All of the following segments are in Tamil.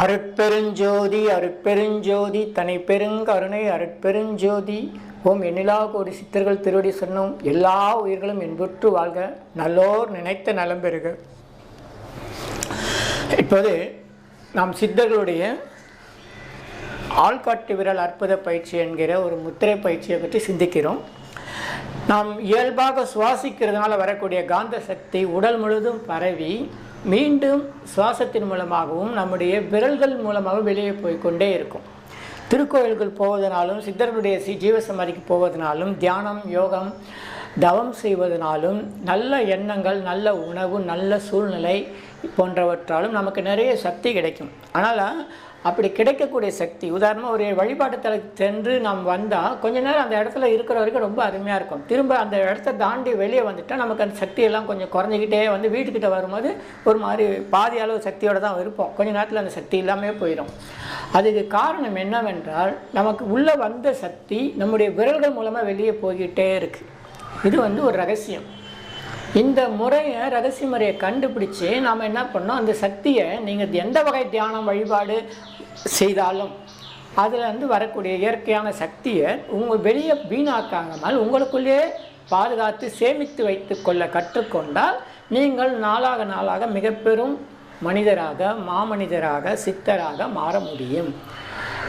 அருட்பெருஞ்சோதி அருட்பெருஞ்சோதி தனி பெருங்கருணை அருட்பெருஞ்சோதி. ஓம் எண்ணிலா கோடி சித்தர்கள் திருவடி சொன்னோம் எல்லா உயிர்களும் என்புற்று வாழ்க. நல்லோர் நினைத்த நலம் பெறுக. இப்போது நாம் சித்தர்களுடைய ஆள்காட்டு விரல் அற்புத பயிற்சி என்கிற ஒரு முத்திரை பயிற்சியை பற்றி சிந்திக்கிறோம். நாம் இயல்பாக சுவாசிக்கிறதுனால வரக்கூடிய காந்த சக்தி உடல் முழுதும் பரவி மீண்டும் சுவாசத்தின் மூலமாகவும் நம்முடைய விரல்கள் மூலமாக வெளியே போய்க்கொண்டே இருக்கும். திருக்கோயில்கள் போவதனாலும் சித்தர்களுடைய சி ஜீவசமாதிக்கு போவதனாலும் தியானம் யோகம் தவம் செய்வதனாலும் நல்ல எண்ணங்கள் நல்ல உணவு நல்ல சூழ்நிலை போன்றவற்றாலும் நமக்கு நிறைய சக்தி கிடைக்கும். ஆனால் அப்படி கிடைக்கக்கூடிய சக்தி உதாரணமாக ஒரு வழிபாட்டு தலத்துக்கு சென்று நாம் வந்தால் கொஞ்ச நேரம் அந்த இடத்துல இருக்கிற வரைக்கும் ரொம்ப அருமையாக இருக்கும். திரும்ப அந்த இடத்த தாண்டி வெளியே வந்துட்டால் நமக்கு அந்த சக்தியெல்லாம் கொஞ்சம் குறைஞ்சிக்கிட்டே வந்து வீட்டுக்கிட்ட வரும்போது ஒரு மாதிரி பாதி அளவு சக்தியோடு தான் இருப்போம். கொஞ்ச நேரத்தில் அந்த சக்தி இல்லாமல் போயிடும் அதுக்கு காரணம் என்னவென்றால் நமக்கு உள்ளே வந்த சக்தி நம்முடைய விரல்கள் மூலமாக வெளியே போய்கிட்டே இருக்குது இது வந்து ஒரு ரகசியம். இந்த முறையை ரகசிய முறையை கண்டுபிடிச்சு நாம் என்ன பண்ணோம்? அந்த சக்தியை நீங்கள் எந்த வகை தியானம் வழிபாடு செய்தாலும் அதில் வந்து வரக்கூடிய இயற்கையான சக்தியை உங்கள் வெளியே வீணாக்காமல் உங்களுக்குள்ளேயே பாதுகாத்து சேமித்து வைத்து கொள்ள கற்றுக்கொண்டால் நீங்கள் நாளாக நாளாக மிக பெரும் மனிதராக மாமனிதராக சித்தராக மாற முடியும்.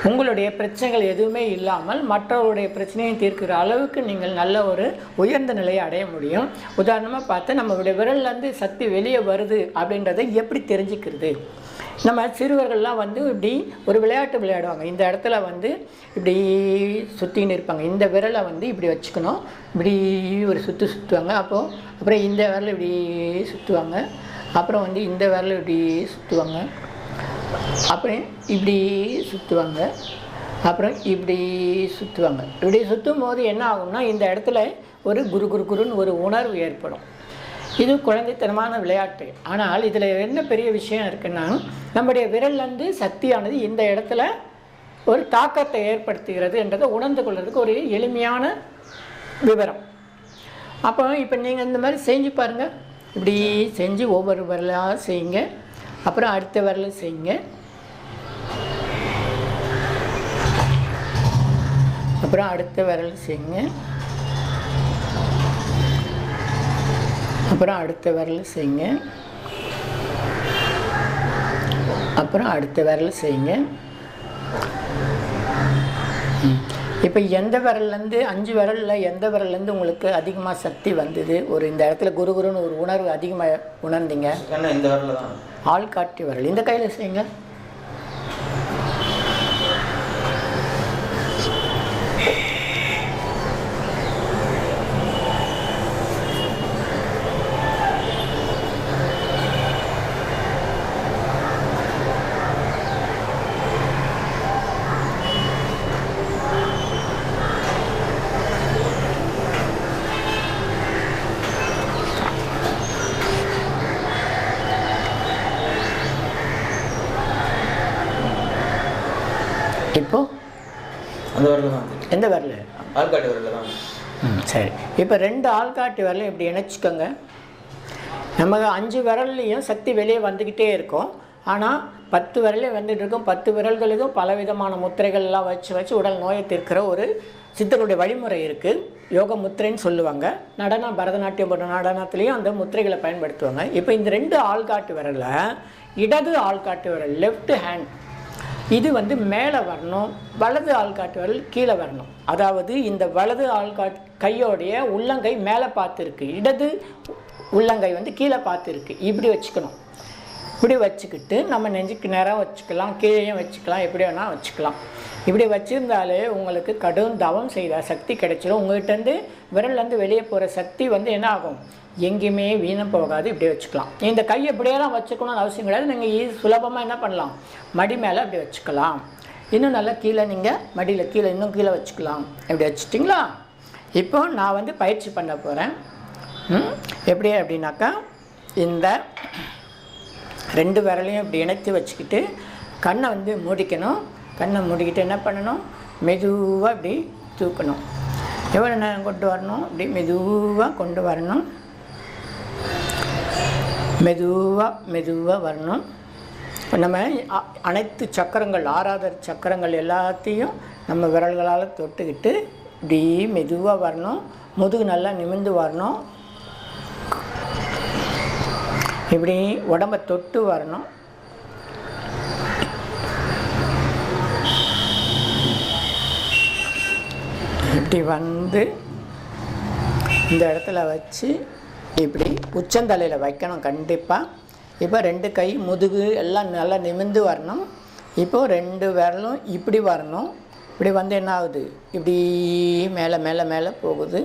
உங்களுடைய பிரச்சனைகள் எதுவுமே இல்லாமல் மற்றவருடைய பிரச்சனையை தீர்க்கிற அளவுக்கு நீங்கள் நல்ல ஒரு உயர்ந்த நிலையை அடைய முடியும். உதாரணமாக பார்த்தா நம்மளுடைய விரல்லேருந்து சக்தி வெளியே வருது அப்படின்றத எப்படி தெரிஞ்சுக்கிறது? நம்ம சிறுவர்கள்லாம் வந்து இப்படி ஒரு விளையாட்டு விளையாடுவாங்க. இந்த இடத்துல வந்து இப்படி சுற்றின்னு இருப்பாங்க. இந்த விரலை வந்து இப்படி வச்சுக்கணும். இப்படி ஒரு சுற்று சுற்றுவாங்க அப்போது அப்புறம் இந்த விரலை இப்படி சுற்றுவாங்க அப்புறம் வந்து இந்த விரலை இப்படி சுற்றுவாங்க அப்புறம் இப்படி சுற்றுவாங்க அப்புறம் இப்படி சுற்றுவாங்க இப்படி சுற்றும் போது என்ன ஆகும்னா இந்த இடத்துல ஒரு குரு குரு குருன்னு ஒரு உணர்வு ஏற்படும். இது குழந்தைத்தனமான விளையாட்டு. ஆனால் இதில் என்ன பெரிய விஷயம் இருக்குன்னா நம்முடைய விரல்லேருந்து சக்தியானது இந்த இடத்துல ஒரு தாக்கத்தை ஏற்படுத்துகிறது என்றதை உணர்ந்து கொள்வதற்கு ஒரு எளிமையான விவரம். அப்போ இப்போ நீங்கள் இந்த மாதிரி செஞ்சு பாருங்கள் இப்படி செஞ்சு ஒவ்வொரு விரலாக செய்யுங்க. அப்புறம் அடுத்த வரலும் செய்யுங்க. அப்புறம் அடுத்த விரல் செய்யுங்க. அப்புறம் அடுத்த விரல் செய்யுங்க. அப்புறம் அடுத்த விரல் செய்யுங்க. இப்போ எந்த விரல்லேருந்து அஞ்சு விரலில் எந்த விரல்லேருந்து உங்களுக்கு அதிகமாக சக்தி வந்தது? ஒரு இந்த இடத்துல குரு குருன்னு ஒரு உணர்வு அதிகமாக உணர்ந்தீங்க. ஏன்னா இந்த வரல தான். ஆள் காட்டி வரல் இந்த கையில் செய்யுங்க இப்போ அந்த வரல தான் எந்த விரல் ஆள்காட்டு வரல தான் ம் சரி இப்போ ரெண்டு ஆள்காட்டி விரலையும் இப்படி இணைச்சிக்கோங்க. நமக்கு அஞ்சு விரல்லையும் சக்தி வெளியே வந்துக்கிட்டே இருக்கும். ஆனால் பத்து விரலே வந்துட்டு இருக்கும். பத்து விரல்களுக்கும் பலவிதமான முத்திரைகள்லாம் வச்சு வச்சு உடல் நோயை தீர்க்கிற ஒரு சித்தருடைய வழிமுறை இருக்குது யோக முத்திரைன்னு சொல்லுவாங்க. நடனம் பரதநாட்டியம் போன்ற நடனத்துலேயும் அந்த முத்திரைகளை பயன்படுத்துவாங்க. இப்போ இந்த ரெண்டு ஆள்காட்டு விரலில் இடது ஆள்காட்டு விரல் லெஃப்ட் ஹேண்ட் இது வந்து மேலே வரணும் வலது ஆள்காட்டு விரல் கீழே வரணும். அதாவது இந்த வலது ஆள்காட் கையோடைய உள்ளங்கை மேலே பார்த்துருக்கு. இடது உள்ளங்கை வந்து கீழே பார்த்துருக்கு. இப்படி வச்சுக்கணும். இப்படி வச்சுக்கிட்டு நம்ம நெஞ்சுக்கு நேராக வச்சுக்கலாம் கீழேயும் வச்சுக்கலாம் எப்படி வேணால் வச்சுக்கலாம். இப்படி வச்சுருந்தாலே உங்களுக்கு கடும் தவம் செய்த சக்தி கிடைச்சிடும் உங்கள்கிட்டருந்து விரல்லேருந்து வெளியே போகிற சக்தி வந்து என்ன ஆகும்? எங்கேயுமே வீணம் போகாது இப்படி வச்சுக்கலாம். இந்த கையை இப்படியெல்லாம் வச்சுக்கணும்னு அவசியம் கிடையாது. நீங்கள் ஈ சுலபமாக என்ன பண்ணலாம்? மடி மேலே அப்படி வச்சுக்கலாம். இன்னும் நல்லா கீழே நீங்கள் மடியில் கீழே இன்னும் கீழே வச்சுக்கலாம். இப்படி வச்சுட்டிங்களா? இப்போ நான் வந்து பயிற்சி பண்ண போகிறேன் ம், எப்படி அப்படின்னாக்கா இந்த ரெண்டு விரலையும் இப்படி இணைத்து வச்சுக்கிட்டு கண்ணை வந்து மூடிக்கணும். கண்ணை மூடிக்கிட்டு என்ன பண்ணணும்? மெதுவாக இப்படி தூக்கணும். எவ்வளோ நேரம் கொண்டு வரணும்? இப்படி மெதுவாக கொண்டு வரணும். மெதுவாக மெதுவாக வரணும். நம்ம அ- அனைத்து சக்கரங்கள் ஆறாத சக்கரங்கள் எல்லாத்தையும் நம்ம விரல்களால் தொட்டுக்கிட்டு இப்படி மெதுவாக வரணும். முதுகு நல்லா நிமிர்ந்து வரணும். இப்படி உடம்ப தொட்டு வரணும். இப்படி வந்து இந்த இடத்துல வச்சு இப்படி உச்சந்தலையில் வைக்கணும் கண்டிப்பாக இப்போ ரெண்டு கை முதுகு எல்லாம் நல்லா நிமிர்ந்து வரணும். இப்போ ரெண்டு விரலும் இப்படி வரணும். இப்படி வந்து என்ன ஆகுது? இப்படி மேலே மேலே மேலே போகுது.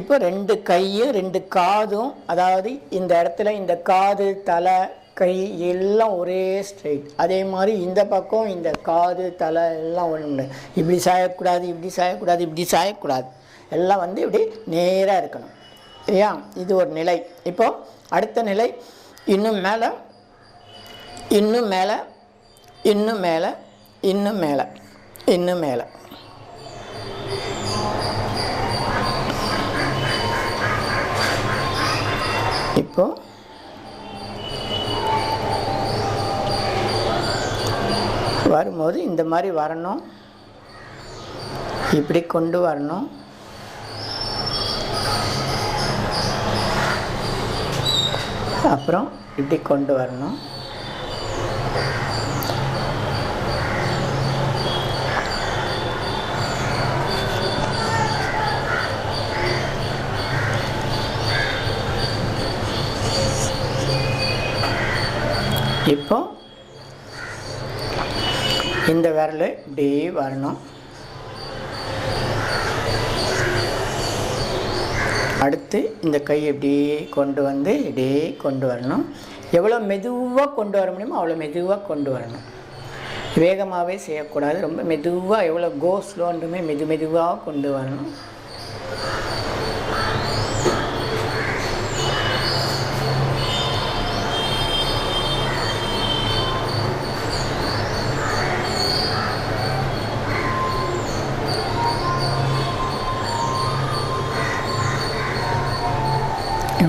இப்போ ரெண்டு கையும் ரெண்டு காதும் அதாவது இந்த இடத்துல இந்த காது தலை கை எல்லாம் ஒரே ஸ்ட்ரைட் அதே மாதிரி இந்த பக்கம் இந்த காது தலை எல்லாம் ஒன்று இப்படி சாயக்கூடாது இப்படி சாயக்கூடாது இப்படி சாயக்கூடாது. எல்லாம் வந்து இப்படி நேராக இருக்கணும். சரியா இது ஒரு நிலை. இப்போது அடுத்த நிலை இன்னும் மேலே இன்னும் மேலே இன்னும் மேலே இன்னும் மேலே இன்னும் மேலே. இப்போ வரும்போது இந்த மாதிரி வரணும். இப்படி கொண்டு வரணும். அப்புறம் இப்படி கொண்டு வரணும். இப்போ இந்த விரல் இப்படி வரணும். அடுத்து இந்த கை இப்படியே கொண்டு வந்து இப்படியே கொண்டு வரணும். எவ்வளோ மெதுவாக கொண்டு வர முடியுமோ அவ்வளோ மெதுவாக கொண்டு வரணும். வேகமாகவே செய்யக்கூடாது. ரொம்ப மெதுவாக எவ்வளோ கோ ஸ்லோன்றுமே மெது மெதுவாக கொண்டு வரணும்.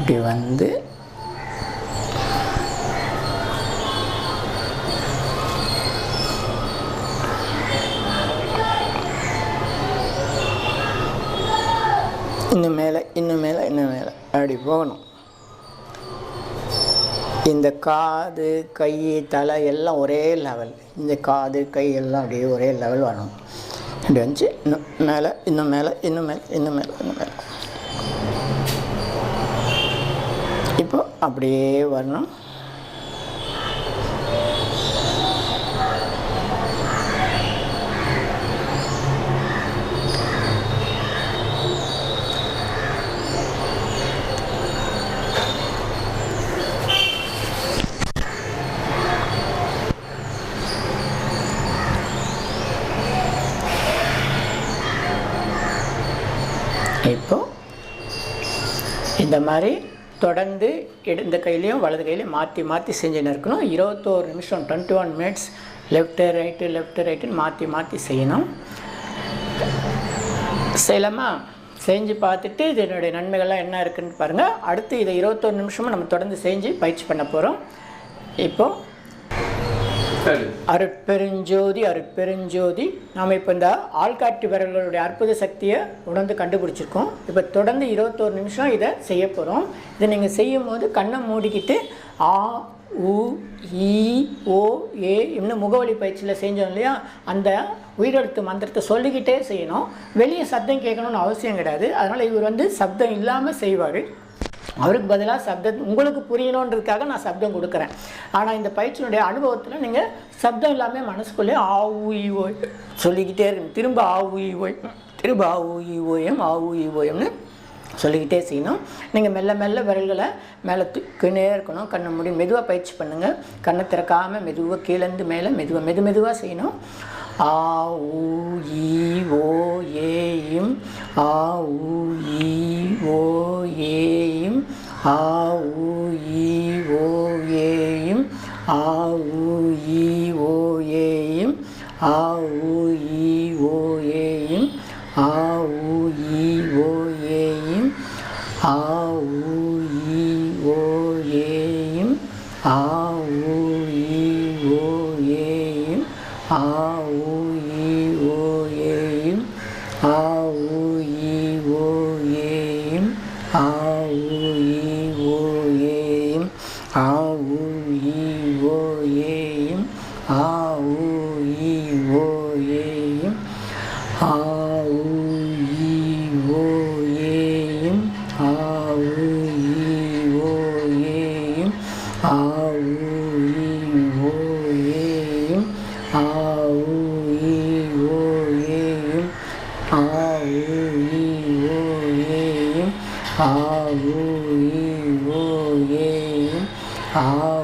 இப்படி வந்து இன்னும் மேலே இன்னும் மேலே இன்னும் மேலே. அப்படி போகணும். இந்த காது கை தலை எல்லாம் ஒரே லெவல் இந்த காது கை எல்லாம் அப்படியே ஒரே லெவல் வரணும். இப்படி வந்துச்சு இன்னும் மேலே இன்னும் மேலே இன்னும் மேலே இன்னும் மேலே இன்னும் மேலே இப்போ அப்படியே வரணும். இப்போ இந்த மாதிரி தொடர்ந்து இடந்த இந்த கையிலையும் வலது கையிலையும் மாற்றி மாற்றி செஞ்சுன்னு இருக்கணும். இருபத்தோரு நிமிஷம் twenty one minutes left right left ரைட்டுன்னு மாற்றி மாற்றி செய்யணும். செய்யலாமா? செஞ்சு பார்த்துட்டு இதனுடைய நன்மைகள்லாம் என்ன இருக்குதுன்னு பாருங்கள் அடுத்து இதை இருபத்தோரு நிமிஷமும் நம்ம தொடர்ந்து செஞ்சு பயிற்சி பண்ண போகிறோம் இப்போது அருட்பெருஞ்சோதி அருட்பெருஞ்சோதி. நாம் இப்போ இந்த ஆள்காட்டி விரல்களுடைய அற்புத சக்தியை உணர்ந்து கண்டுபிடிச்சிருக்கோம். இப்போ தொடர்ந்து இருபத்தோரு நிமிஷம் இதை செய்ய போகிறோம் இதை நீங்கள் செய்யும் போது கண்ணை மூடிக்கிட்டு ஆ உ ஈ ஓ ஏ இன்னும் முகவலி பயிற்சியில் செஞ்சோம் இல்லையா? அந்த உயிரெழுத்து மந்திரத்தை சொல்லிக்கிட்டே செய்யணும். வெளியே சப்தம் கேட்கணும்னு அவசியம் கிடையாது. அதனால் இவர் வந்து சப்தம் இல்லாமல் செய்வார். அவருக்கு பதிலாக சப்தம் உங்களுக்கு புரியணுன்றதுக்காக நான் சப்தம் கொடுக்குறேன். ஆனால் இந்த பயிற்சியினுடைய அனுபவத்தில் நீங்கள் சப்தம் இல்லாமல் மனசுக்குள்ளே ஆ ஓய் சொல்லிக்கிட்டே இருக்கணும் திரும்ப ஆ ஓய் திரும்ப ஆ ஊ ஓயம் ஆ ஊ ஓயம்னு சொல்லிக்கிட்டே செய்யணும். நீங்கள் மெல்ல மெல்ல விரல்களை மேலே தூக்கினே இருக்கணும். கண்ணை மூடி மெதுவாக பயிற்சி பண்ணுங்கள் கண்ணை திறக்காமல் மெதுவாக கீழேருந்து மேலே மெதுவாக மெது மெதுவாக செய்யணும். ஆ ஊ ஈ ஓ ஏயும் ஆ ஊ ஈ ஓ ஏயும் ஆ ஊ ஈ ஓ ஏயும் ஆ ஊ ஈ ஓ ஏயும் ஆ ஊ ஈ ஓ ஏயும் ஆ ಹಾವು ಇವು ಏನು ಹಾವು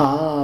Ah,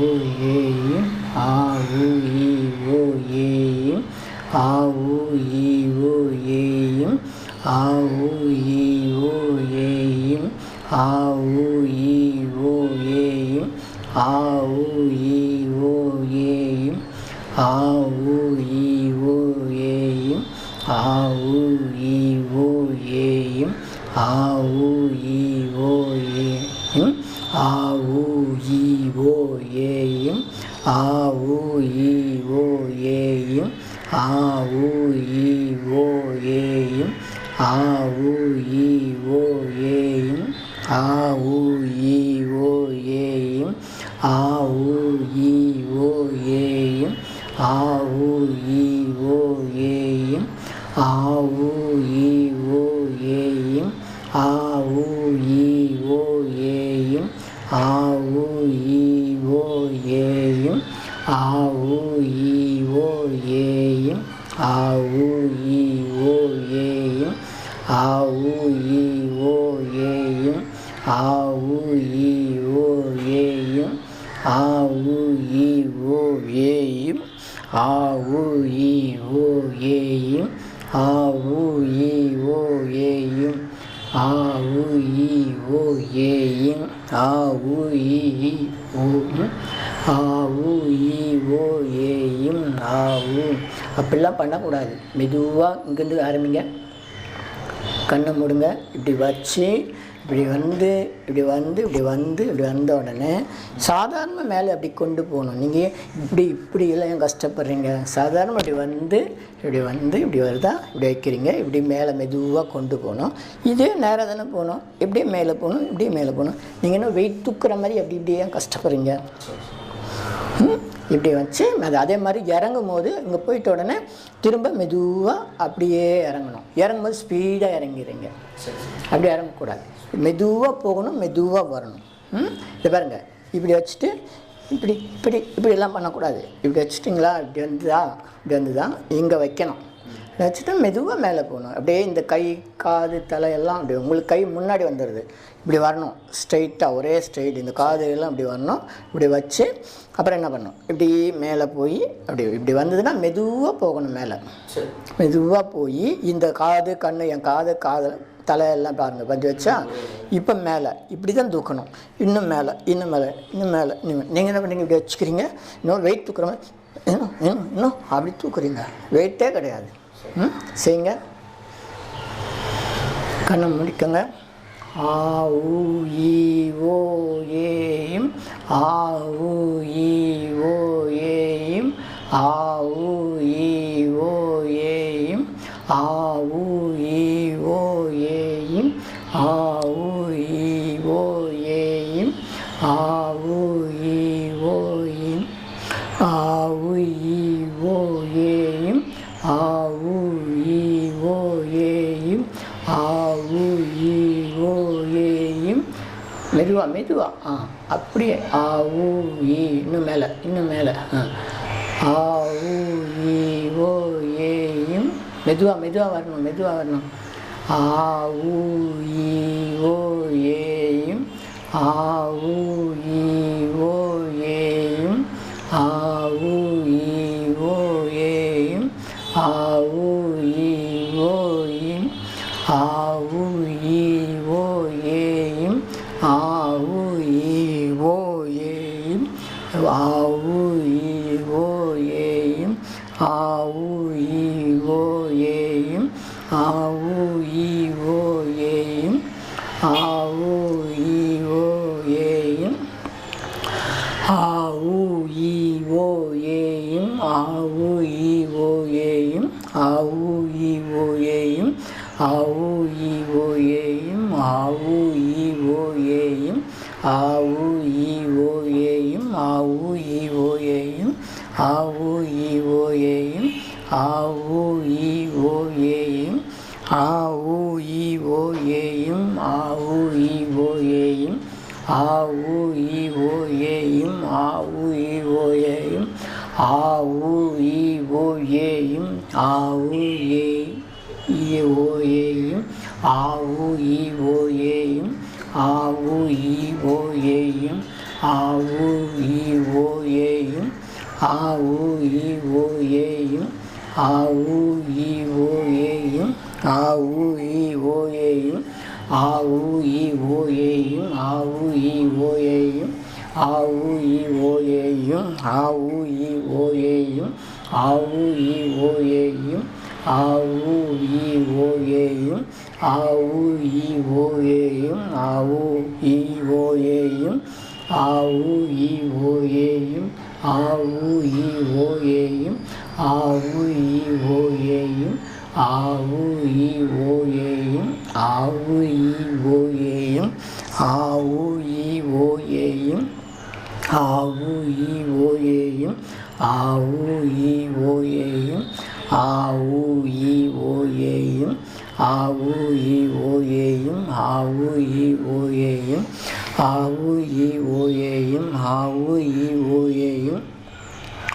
ஓ ஏயும் ஆ ஊ இ ஓ ஏயும் ஆ ஊ இ ஓ ஏயும் ஆ ஊ இ ஓ ஏயும் ஆ ஊ ஓ ஏயும் ஆ ஓ ஏயும் ஆ Ah. இ ஓ ஏயும் ஆவும் அப்படிலாம் பண்ணக்கூடாது. மெதுவாக இங்கேருந்து ஆரம்பிங்க. கண்ணை முடுங்க. இப்படி வச்சு இப்படி வந்து இப்படி வந்து இப்படி வந்து இப்படி வந்த உடனே சாதாரணமாக மேலே அப்படி கொண்டு போகணும். நீங்கள் இப்படி இப்படி எல்லாம் கஷ்டப்படுறீங்க? சாதாரணமாக இப்படி வந்து இப்படி வந்து இப்படி வருதா? இப்படி வைக்கிறீங்க. இப்படி மேலே மெதுவாக கொண்டு போகணும். இதே நேராக தானே போகணும். இப்படியே மேலே போகணும் இப்படியே மேலே போகணும். நீங்கள் இன்னும் வெயிட் தூக்குற மாதிரி அப்படி இப்படியே கஷ்டப்படுறீங்க? இப்படி வச்சு அது அதே மாதிரி இறங்கும் போது இங்கே போயிட்ட உடனே திரும்ப மெதுவாக அப்படியே இறங்கணும். இறங்கும்போது ஸ்பீடாக இறங்கிடுங்க அப்படி இறங்கக்கூடாது. மெதுவாக போகணும் மெதுவாக வரணும். ம்? இதை பாருங்கள் இப்படி வச்சுட்டு இப்படி இப்படி இப்படி எல்லாம் பண்ணக்கூடாது. இப்படி வச்சுட்டிங்களா? இப்படி வந்துதா? இப்படி வந்துதா? இங்கே வைக்கணும். வச்சுட்டு மெதுவாக மேலே போகணும். அப்படியே இந்த கை காது தலை எல்லாம் அப்படி உங்களுக்கு கை முன்னாடி வந்துடுது இப்படி வரணும். ஸ்ட்ரைட்டாக ஒரே ஸ்ட்ரைட் இந்த காது எல்லாம் இப்படி வரணும். இப்படி வச்சு அப்புறம் என்ன பண்ணணும்? இப்படி மேலே போய் அப்படி இப்படி வந்ததுன்னா மெதுவாக போகணும் மேலே. மெதுவாக போய் இந்த காது கண்ணு என் காது காது தலையெல்லாம் பாருங்கள் பஞ்சு வச்சா இப்போ மேலே. இப்படி தான் தூக்கணும். இன்னும் மேலே இன்னும் மேலே இன்னும் மேலே இன்னும் நீங்கள் என்ன பண்ணீங்க இப்படி வச்சுக்கிறீங்க. இன்னும் வெயிட் தூக்குற மாதிரி இன்னும் இன்னும் இன்னும். அப்படி தூக்குறீங்க. வெயிட்டே கிடையாது. செய்யுங்க. கண்ணை முடிக்கங்க. ஆ ஊ ஈ ஓ ஏயும் ஆ ஊ ஈ ஓ ஏயும் ஆ மெதுவாக மெதுவாக வரணும் மெதுவாக வரணும். ஆ ஊ ஈ ஓ ஏயும் ஆ ஊ ஈ ஓ ஏயும் ஆ ஊ ஓ ஏயும் ஆ ஊ ఓయేం ఆ ఊ ఈ ఓయేం ఆ ఊ ఈ ఓయేం ఆ ఊ ఈ ఓయేం ఆ ఊ ఈ ఓయేం ఆ ఊ ఈ ఓయేం ఆ ఊ ఈ ఓయేం ఆ ఊ ఏ ఈ ఓయేం ఆ ఊ ఈ ఓయేం ఆ ఊ ఈ ఓయేం ఆ ఊ ఈ ఓయేం ஆவு ஓ ஏயும் ஆவு ஓ ஏயும் ஆவு ஓ ஏயும் ஆவு ஓ ஏயும் ஆவு ஓ ஏயும் ஆவு ஓ ஏயும் ஆவு ஓ ஏயும் ஆவு ஏ ஓ ஏயும் ஆவு ஓ ஏயும் ஆவு ஓ ஏயும் ஆவு ஓ ஏயும் ஆவு ஓ ஏயும் ஆவு ஈவோ ஏயும் ஆவு ஈவோ ஏயும் ஆவு ஈவோ ஏயும் ஆவு ஈவோ ஏயும் ஆவு ஈவோ ஏயும் ஆவு ஈவோ ஏயும் ஆவு ஈவோ ஏயும் ஆவு ஈவோ ஏயும் ஆவு ஈவோ ஏயும் ஆவு ஈவோ ஏயும் ஆவு ஈவோ ஏயும் ஆவு ஈவோ ஏயும்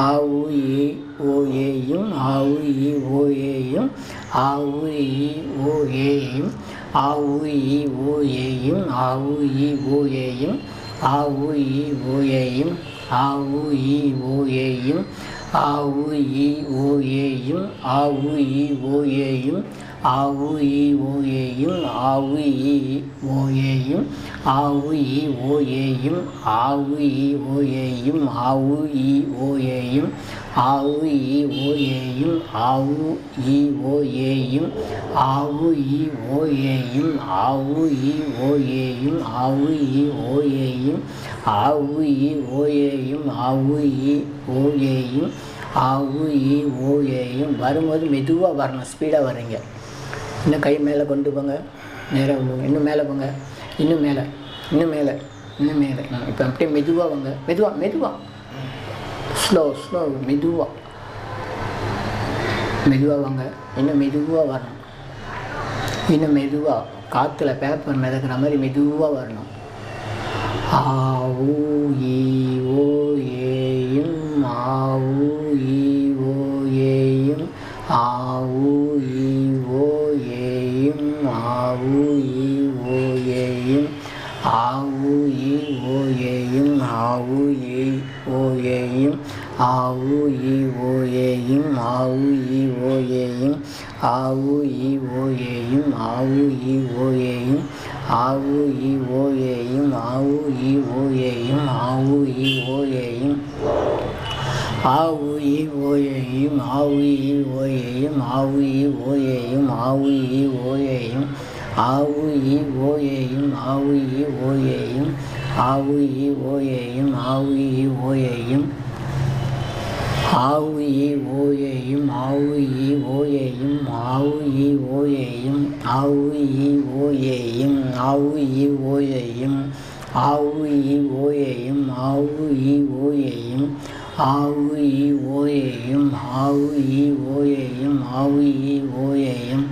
ஆவு இ ஓஏயும் ஆவு இ ஓஏயும் ஆவு இ ஓஏயும் ஆவு இ ஓஏயும் ஆவு இ ஓஏயும் ஆவு இ ஓஏயும் ஆவு இ ஓஏயும் ஏயும் ஆவு இ ஓ ஏயும் ஆவு இ ஓ ஏயும் ஆவு இ ஓ ஏயும் ஆவு இ ஓ ஏயும் ஆவு இ ஓ ஏயும் ஆவு இ ஓ ஏயும் ஆவு இ ஓ ஏயும் ஆவு இ ஓ ஏயும் ஆவு இ ஓ ஏயும் ஆவு இ ஓ ஏயும் ஆவு இ ஓ ஏயும் ஆவு இ ஓ ஏயும் ஆவு இ ஓஏயும் ஆவு இ ஓ ஏயும் ஆவு இ ஓ ஏயும் வரும்போது மெதுவாக வரணும் ஸ்பீடாக வர்றீங்க. இன்னும் கை மேலே கொண்டு போங்க. நேராக போங்க இன்னும் மேலே போங்க. இன்னும் மேலே. இன்னும் மேலே. இன்னும் மேலே. இப்போ அப்படியே மெதுவாக வாங்க. மெதுவாக மெதுவாக ஸ்லோ ஸ்லோ மெதுவாக மெதுவாக வாங்க. இன்னும் மெதுவாக வரணும். இன்னும் மெதுவாக காற்றுல பேப்பர் மிதக்கிற மாதிரி மெதுவாக வரணும். ஆ ஊ ஈ ஓ ஏயும் ஆ ஊ ஈ ஓ ஏயும் ஆ ஊ ஈ ஓ ஏயும் ஆ ஊ ஈ ஓ ஏயும் ஆ ஊ ஈ ஓ ஏயும் ஆ ஊ ஈ ஓ ஏயும் ஆ ஊ ஈ ஓ ஏயும் ஆ ஊ ஈ ஓ ஏயும் ஆ ஊ ஈ ஓ ஏயும் ஆ ஊ ஈ ஓ ஏயும் ஆவு இ ஓ ஏயும் ஆவு இ ஓ ஏயும் ஆவு இ ஓ ஏயும் ஆவு இ ஓ ஏயும் ஆவு இ ஓ ஏயும் ஆவு இ ஓ ஏயும் ஆவு இ ஓ ஏயும் ஆவு இ ஓ ஏயும் ஆவு இ ஓ ஏயும் ஆவு இ ஓ ஏயும் ஆவு இ ஓ ஏயும் ஆவு இ ஓ ஏயும் ஆவு இ ஓ ஏயும் ஆவு இ ஓ ஏயும் ஆவு இ ஓ ஏயும்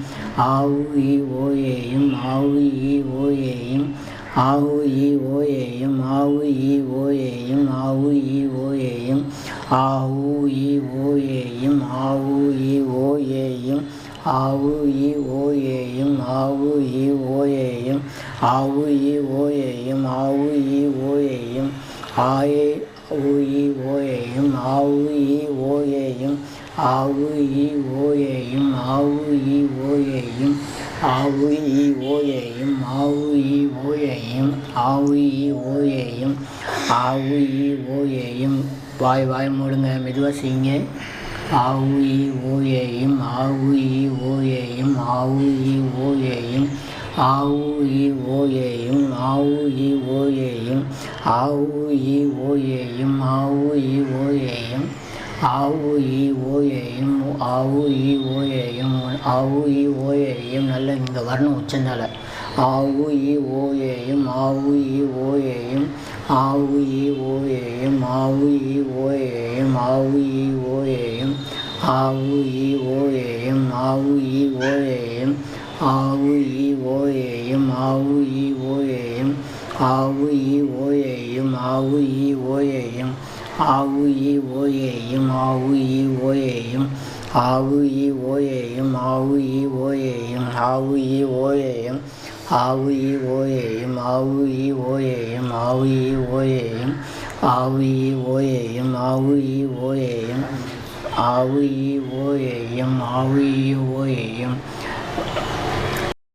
ஆவு இ ஓ ஏயும் ஆவு இ ஓ ஏயும் ஆவு இ ஓ ஏயும் ஆவு இ ஓ ஏயும் ஆவு இ ஓ 好无语我也赢好无语我也赢。好无语我也赢好无语我也赢。好无语我也赢好无语我也赢。好无语我也赢好无语我也赢好无语我也赢。好无语我也赢好无语我也赢。好无语我也赢好无语我也赢。好无语我也赢。வாய் வாய் மூடுங்க மெதுவாக செய்யுங்க. ஆவு இ ஓஏயும் ஆவு இ ஓஏயும் ஆவு இ ஓஏயும் ஆவு இ ஓஏயும் ஆவு இ ஓஏயும் ஆவு இ ஓஏயும் ஆவு இ ஓஏயும் ஆவு இ ஓயையும் ஆவு இ ஓயையும் ஆவு இ ஓயையும் நல்ல இங்கே வரணும் உச்சந்தால ஆவு இ ஓ ஏயும் ஆவு இ ஓ ஏயும் ஆவு இ ஓ ஏயும் ஆவு இ ஓ ஏயும் ஆவு இ ஓ ஏயும் ஆவு இ ஓ ஏயும் ஆவு இ ஓ ஏயும் ஆவு இ ஓ ஏயும் ஆவு இ ஓ ஏயும் ஆவு இ ஓ ஏயும் ஆவு இ ஓ ஏயும் ஆவு இ ஓ ஏயும் ஆவு இ ஓ ஏயும் ஆவு இ ஓ ஏயும் ஆவு இ ஓ ஏயும் ஆவு இ ஓ ஏயும் ஆவு இ ஓ ஏயும் ஆவு இ ஓ ஏயும் ஆவு இ ஓ ஏயும் ஆவு இ ஓ ஏயும் ஆவு இ ஓ ஏயும் ஆவு இ ஓ ஏயும் ஆவு இ ஓ ஏயும்